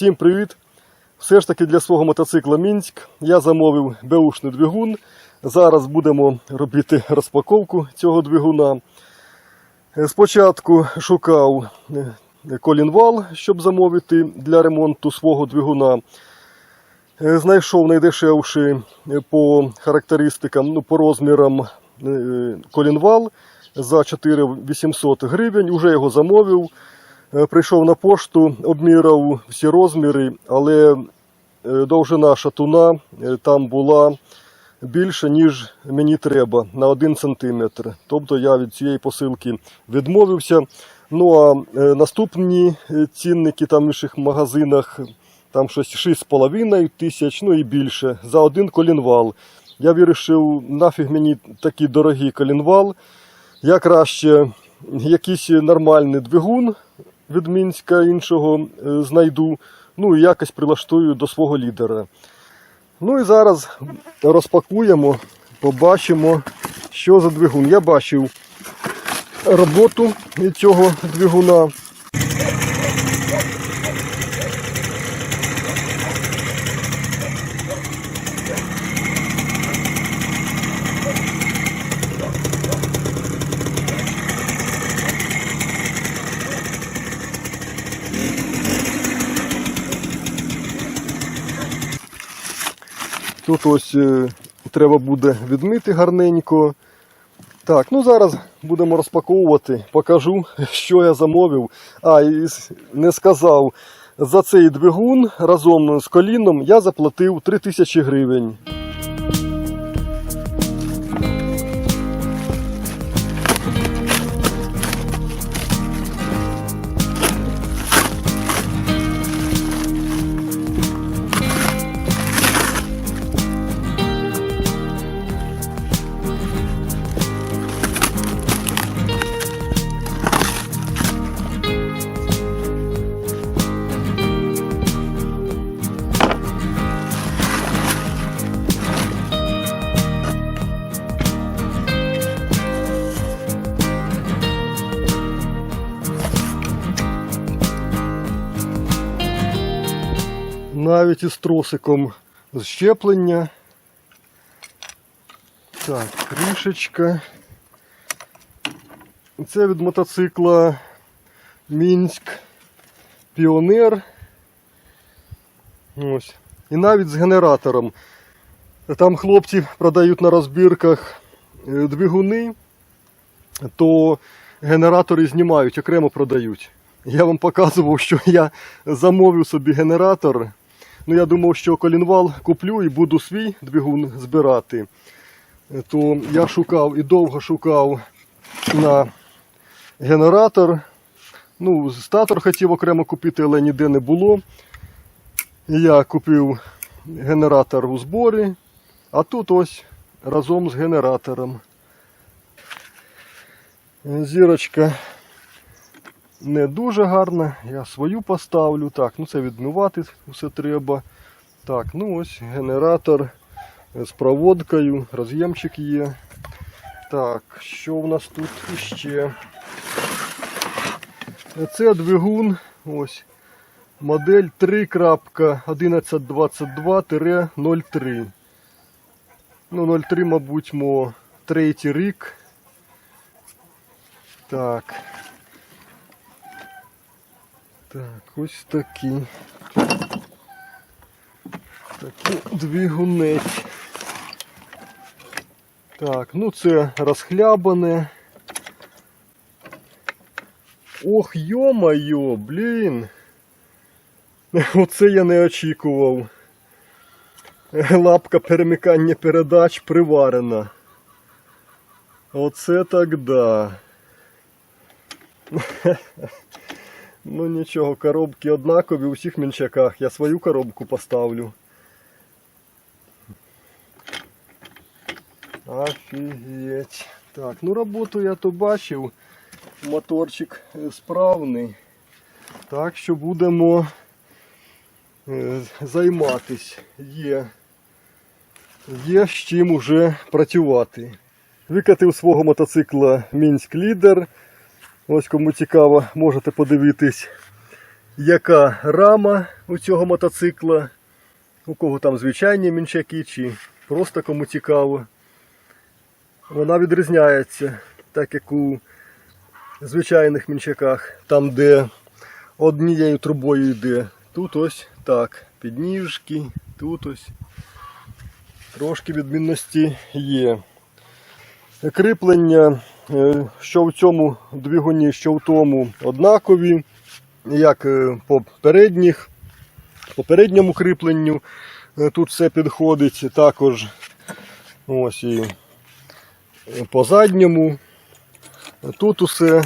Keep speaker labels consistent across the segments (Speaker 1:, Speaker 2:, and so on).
Speaker 1: Усім привіт! Все ж таки для свого мотоцикла Мінськ я замовив беушний двигун. Зараз будемо робити розпаковку цього двигуна. Спочатку шукав е, колінвал, щоб замовити для ремонту свого двигуна. Е, Знайшов найдешевший е, по характеристикам, ну, по розмірам колінвал за 4800 гривень. Уже його замовив. Е, Прийшов на пошту, обміряв всі розміри, але е, довжина шатуна е, там була більше, ніж мені треба на 1 см. Тобто я від цієї посилки відмовився. Ну а наступні цінники там в інших магазинах там щось 6,5 тисяч, ну і більше за один колінвал. Я вирішив, нафіг мені такий дорогий колінвал. Я краще якийсь нормальний двигун від Мінська іншого е, знайду, ну і якось прилаштую до свого лідера. Ну і зараз розпакуємо, побачимо, що за двигун. Я бачив роботу цього двигуна. Тут ось е, треба буде відмити гарненько. Так, ну зараз будемо розпаковувати, покажу, що я замовив. А, і не сказав, за цей двигун разом з коліном я заплатив 3000 гривень. Навіть із тросиком щеплення. Так, кришечка. Це від мотоцикла Мінськ Піонер. Ось. І навіть з генератором. Там хлопці продають на розбірках е, двигуни, то генератори знімають, окремо продають. Я вам показував, що я замовив собі генератор. Ну, я думав, що колінвал куплю і буду свій двигун збирати. То я шукав і довго шукав на генератор. Ну, статор хотів окремо купити, але ніде не було. Я купив генератор у зборі, а тут ось разом з генератором. Зірочка не дуже гарна. Я свою поставлю. Так, ну це відмивати все треба. Так, ну ось генератор з проводкою, роз'ємчик є. Так, що в нас тут іще? Це двигун. Ось. Модель 3.1122-03. Ну, 03, мабуть, мо третій рік. Так. Так, ось такі. Такі двигунець. Так, ну це розхлябане. Ох, йо-майо, блін. Оце я не очікував. Лапка перемикання передач приварена. Оце так да. Ну нічого, коробки однакові у всіх мінчаках. Я свою коробку поставлю. Офігеть. Так, ну роботу я то бачив. Моторчик е, справний. Так що будемо е, займатись. Є. Є з чим уже працювати. Викатив свого мотоцикла Мінськ Лідер. Ось кому цікаво, можете подивитись яка рама у цього мотоцикла, у кого там звичайні мінчаки, чи просто кому цікаво. Вона відрізняється, так як у звичайних мінчаках, там, де однією трубою йде. Тут ось так, підніжки, тут ось трошки відмінності є. Кріплення, що в цьому двигуні, що в тому однакові, як е, по передніх, по передньому кріпленню. Е, Тут все підходить також ось і по задньому. Тут усе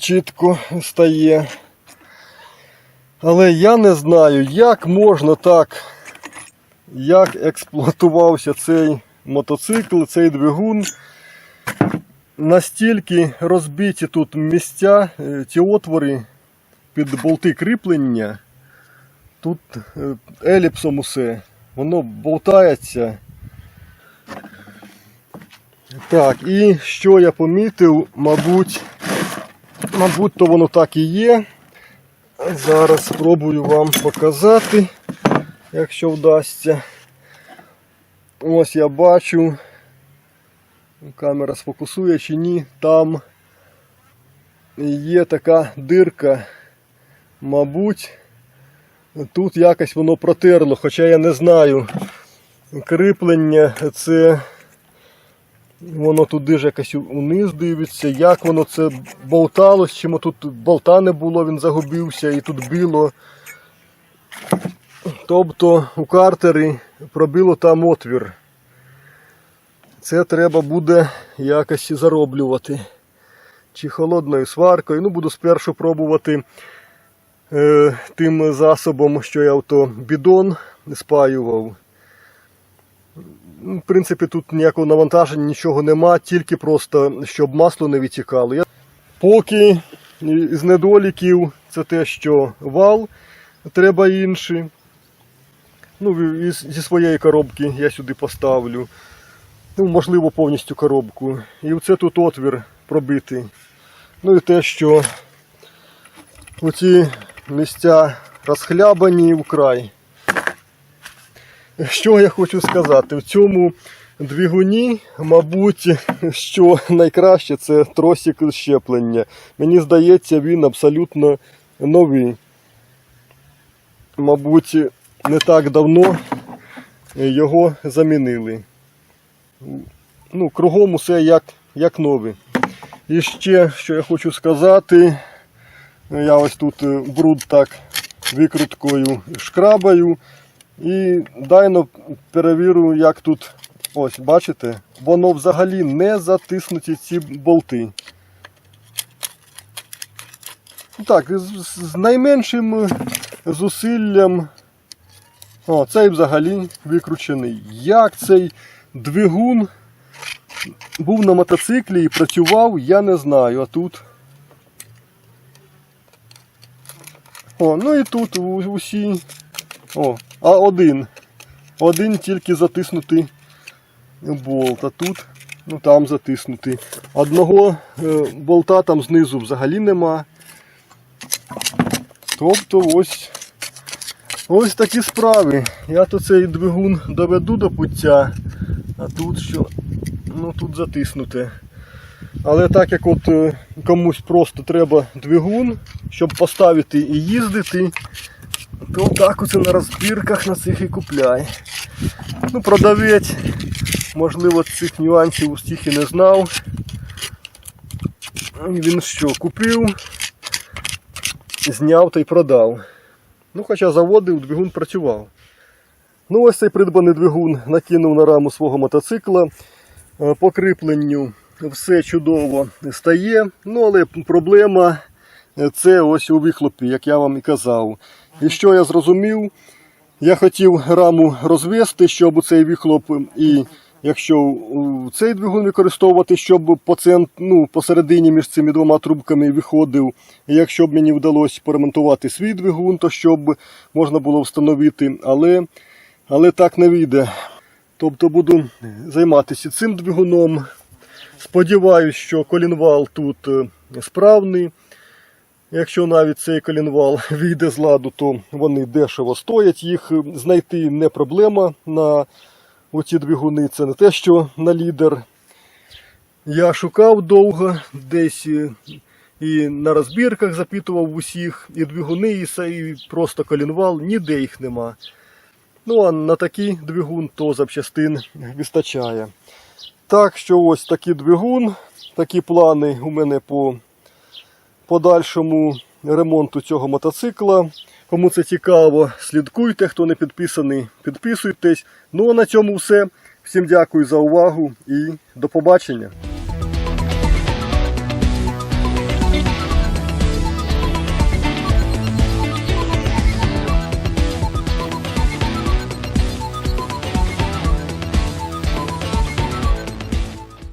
Speaker 1: чітко стає. Але я не знаю, як можна так, як експлуатувався цей мотоцикл, цей двигун. Настільки розбиті тут місця, е, ці отвори під болти кріплення. Тут е, еліпсом усе, воно болтається. Так, і що я помітив, мабуть, мабуть, то воно так і є. Зараз спробую вам показати, якщо вдасться. Ось я бачу, камера сфокусує чи ні, там є така дирка, мабуть, тут якось воно протерло, хоча я не знаю. Кріплення це воно туди ж якось униз дивиться, як воно це болталось, чому тут болта не було, він загубився і тут било. Тобто у картері пробило там отвір. Це треба буде якось зароблювати. Чи холодною сваркою. Ну, буду спершу пробувати е, тим засобом, що я авто бідон спаював. Ну, В принципі, тут ніякого навантаження, нічого нема, тільки просто щоб масло не витікало. Я... Поки з недоліків це те, що вал треба інший. Ну, зі своєї коробки я сюди поставлю. Ну, можливо, повністю коробку. І оце тут отвір пробитий. Ну і те, що оці місця розхлябані вкрай. Що я хочу сказати? В цьому двигуні, мабуть, що найкраще це тросик щеплення. Мені здається, він абсолютно новий. Мабуть, не так давно його замінили. Ну, кругом усе як, як нове. І ще, що я хочу сказати, я ось тут е, бруд так викруткою шкрабаю. І дайно перевірю, як тут, ось, бачите, воно взагалі не затиснуті ці болти. Так, з, з найменшим зусиллям. О, цей взагалі викручений. Як цей двигун був на мотоциклі і працював, я не знаю. А тут. О, ну і тут усі. О, а один. Один тільки затиснутий болт, а тут, ну там затиснутий. Одного е, болта там знизу взагалі нема. Тобто ось, ось такі справи. Я то цей двигун доведу до пуття, а тут що? Ну тут затиснуте. Але так як от е, комусь просто треба двигун, щоб поставити і їздити, то так оце на розбірках на цих і купляй. Ну, продавець, можливо, цих нюансів усіх і не знав. Він що, купив, зняв та й продав. Ну, хоча заводив, двигун працював. Ну, ось цей придбаний двигун накинув на раму свого мотоцикла. Е, По кріпленню все чудово стає. Ну, але проблема е, це ось у вихлопі, як я вам і казав. І що я зрозумів, я хотів раму розвести, щоб цей вихлоп і якщо цей двигун використовувати, щоб по цент, ну, посередині між цими двома трубками виходив. І якщо б мені вдалося поремонтувати свій двигун, то щоб можна було встановити, але, але так не вийде. Тобто буду займатися цим двигуном. Сподіваюсь, що колінвал тут е, справний. Якщо навіть цей колінвал вийде з ладу, то вони дешево стоять. Їх е, знайти не проблема на оці двигуни. Це не те, що на лідер. Я шукав довго, десь е, і на розбірках запитував усіх, і двигуни, і просто колінвал, ніде їх нема. Ну а на такий двигун то запчастин вистачає. Так що ось такий двигун, такі плани у мене по подальшому ремонту цього мотоцикла. Кому це цікаво, слідкуйте, хто не підписаний, підписуйтесь. Ну а на цьому все. Всім дякую за увагу і до побачення.